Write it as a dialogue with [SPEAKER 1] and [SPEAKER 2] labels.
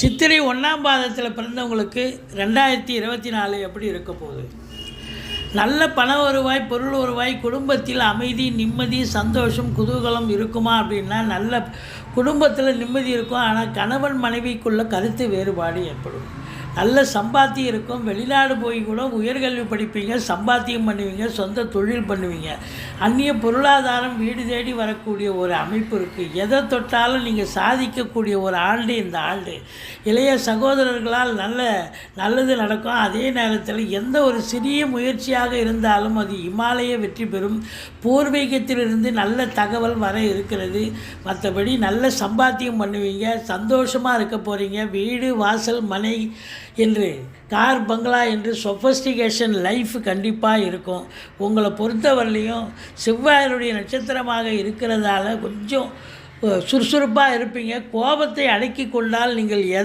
[SPEAKER 1] சித்திரை ஒன்றாம் பாதத்தில் பிறந்தவங்களுக்கு ரெண்டாயிரத்தி இருபத்தி நாலு எப்படி இருக்க போகுது? நல்ல பண வருவாய் பொருள் வருவாய் குடும்பத்தில் அமைதி நிம்மதி சந்தோஷம் குதூகலம் இருக்குமா அப்படின்னா நல்ல குடும்பத்தில் நிம்மதி இருக்கும். ஆனால் கணவன் மனைவிக்குள்ள கருத்து வேறுபாடு ஏற்படும். நல்ல சம்பாத்தியம் இருக்கும். வெளிநாடு போய் கூட உயர்கல்வி படிப்பீங்க சம்பாத்தியம் பண்ணுவீங்க சொந்த தொழில் பண்ணுவீங்க. அந்நிய பொருளாதாரம் வீடு தேடி வரக்கூடிய ஒரு அமைப்பு இருக்குது எதை தொட்டாலும் நீங்கள் சாதிக்கக்கூடிய ஒரு ஆண்டு இந்த ஆண்டு. இளைய சகோதரர்களால் நல்ல நல்லது நடக்கும். அதே நேரத்தில் எந்த ஒரு சிறிய முயற்சியாக இருந்தாலும் அது இமாலய வெற்றி பெறும். பூர்வீகத்திலிருந்து நல்ல தகவல் வர இருக்கிறது. மற்றபடி நல்ல சம்பாத்தியம் பண்ணுவீங்க சந்தோஷமாக இருக்க போகிறீங்க வீடு வாசல் மனை என்று கார் பங்களா என்று சொஃபஸ்டிகேஷன் லைஃப் கண்டிப்பாக இருக்கும். உங்களை பொறுத்தவரையிலையும் செவ்வாயருடைய நட்சத்திரமாக இருக்கிறதால கொஞ்சம் சுறுசுறுப்பாக இருப்பீங்க. கோபத்தை அடக்கி கொண்டால் நீங்கள்